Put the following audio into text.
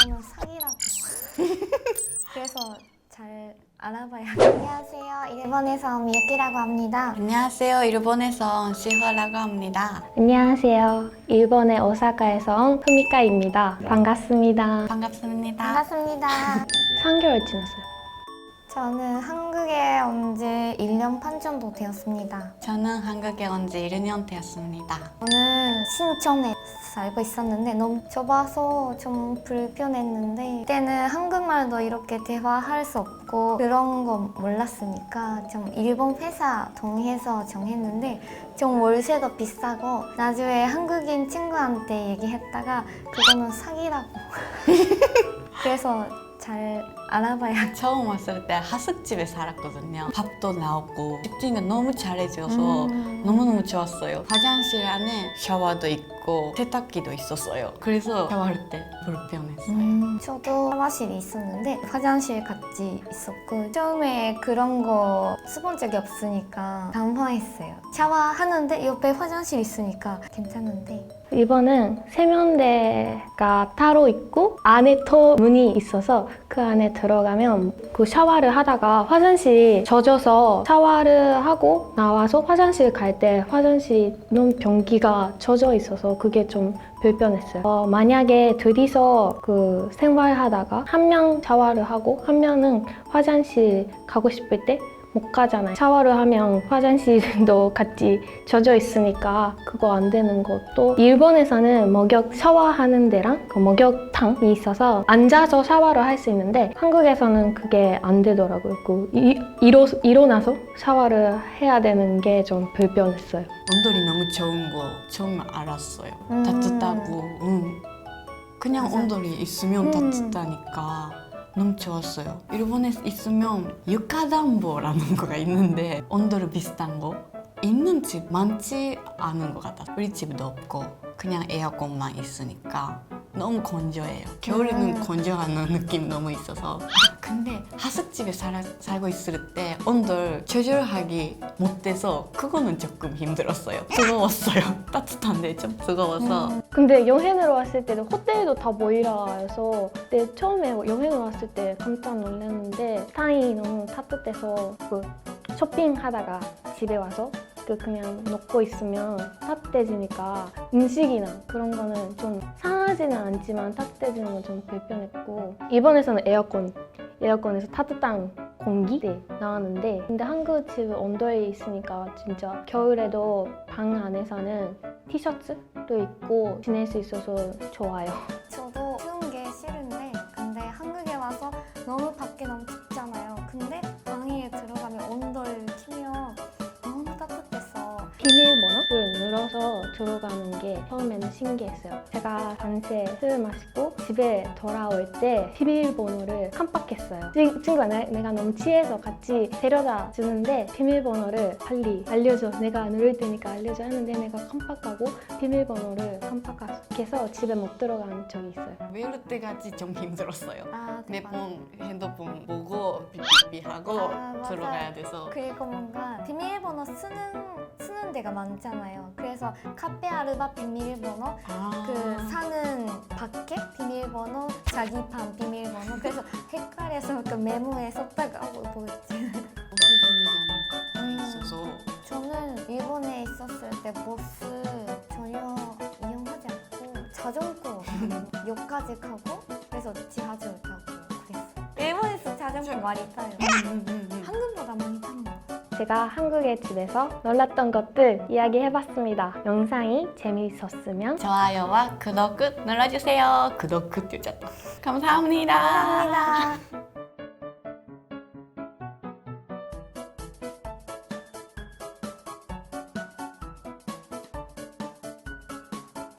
그거는 사기라고. 그래서 잘 알아봐야. 안녕하세요. 일본에서 미유키라고 합니다. 안녕하세요. 일본에서 온 시허라고 합니다. 안녕하세요. 일본의 오사카에서 온 후미카입니다. 반갑습니다. 반갑습니다. 반갑습니다. 3개월 지났어요. 저는 한국에 온 지 1년 반 정도 되었습니다. 저는 한국에 온 지 1년 되었습니다. 저는 신촌에 살고 있었는데 너무 좁아서 좀 불편했는데 그때는 한국말도 이렇게 대화할 수 없고 그런 거 몰랐으니까 좀 일본 회사 동의해서 정했는데 좀 월세도 비싸고 나중에 한국인 친구한테 얘기했다가 그거는 사기라고 그래서 잘 알아봐야 처음 왔을 때 하숙집에 살았거든요. 밥도 나오고 집주인이 너무 잘해줘서 음. 너무너무 좋았어요. 화장실 안에 샤워도 있고 세탁기도 있었어요. 그래서 샤워할 때 불편했어요. 음, 저도 샤워실이 있었는데 화장실 같이 있었고 처음에 그런 거 써본 적이 없으니까 당황했어요. 샤워하는데 옆에 화장실 있으니까 괜찮은데 일본은 세면대가 따로 있고 안에 또 문이 있어서 그 안에 들어가면 그 샤워를 하다가 화장실이 젖어서 샤워를 하고 나와서 화장실 갈 때 화장실이 너무 변기가 젖어 있어서 그게 좀 불편했어요. 어, 만약에 둘이서 그 생활하다가 한 명 샤워를 하고 한 명은 화장실 가고 싶을 때 못 가잖아요. 샤워를 하면 화장실도 같이 젖어 있으니까 그거 안 되는 것도 일본에서는 목욕 샤워하는 데랑 그 목욕탕이 있어서 앉아서 샤워를 할 수 있는데 한국에서는 그게 안 되더라고요. 그 이, 일어, 일어나서 샤워를 해야 되는 게 좀 불편했어요. 온돌이 너무 좋은 거 처음 알았어요. 음. 따뜻하고 응. 그냥 맞아. 온돌이 있으면 음. 따뜻하니까 너무 좋았어요. 일본에 있으면 육가담보라는 거가 있는데 온돌 비슷한 거 있는 집 많지 않은 것 같아. 우리 집도 없고 그냥 에어컨만 있으니까 너무 건조해요. 겨울에는 음. 건조하는 느낌 너무 있어서. 근데 하숙집에 살, 살고 있을 때 온돌 조절하기 못 돼서 그거는 조금 힘들었어요. 뜨거웠어요. 따뜻한데 좀 뜨거워서. 음, 근데 여행을 왔을 때는 호텔도 다 모이라해서 그때 처음에 여행을 왔을 때 깜짝 놀랐는데 땅이 너무 따뜻해서 그 쇼핑하다가 집에 와서 그 그냥 놓고 있으면 따뜻해지니까 음식이나 그런 거는 좀 상하지는 않지만 따뜻해지는 건 좀 불편했고 일본에서는 에어컨 에어컨에서 따뜻한 공기 네, 나왔는데 근데 한국 집 온도에 있으니까 진짜 겨울에도 방 안에서는 티셔츠도 입고 지낼 수 있어서 좋아요. 비밀번호를 눌러서 들어가는 게 처음에는 신기했어요. 제가 밤새 술 마시고 집에 돌아올 때 비밀번호를 깜빡했어요. 친- 친구가 내, 내가 너무 취해서 같이 데려다 주는데 비밀번호를 빨리 알려줘. 내가 누를 테니까 알려줘 하는데 내가 깜빡하고 비밀번호를 깜빡해서 집에 못 들어간 적이 있어요. 외울 때까지 좀 힘들었어요. 아내 대박. 폰 핸드폰 보고 삐삐삐하고 아. 들어가야 돼서 그리고 뭔가 비밀번호 쓰는 쓰는 데가 많잖아요. 그래서 카페 아르바 비밀번호, 아. 그 사는 밖에 비밀번호, 자기 방 비밀번호. 그래서 헷갈려서 그 메모에 썼다가 어, 뭐였지? 없어지는 게 있어서 저는 일본에 있었을 때 버스 전혀 이용하지 않고 자전거 역까지 가고 그래서 지하철 타고 그랬어요. 일본에서 자전거 많이 타요. 음, 음, 음. 한국보다 많이 타는. 제가 한국의 집에서 놀랐던 것들 이야기해봤습니다. 영상이 재미있었으면 좋아요와 구독 눌러주세요. 구독 꾹 눌러. 감사합니다. 감사합니다.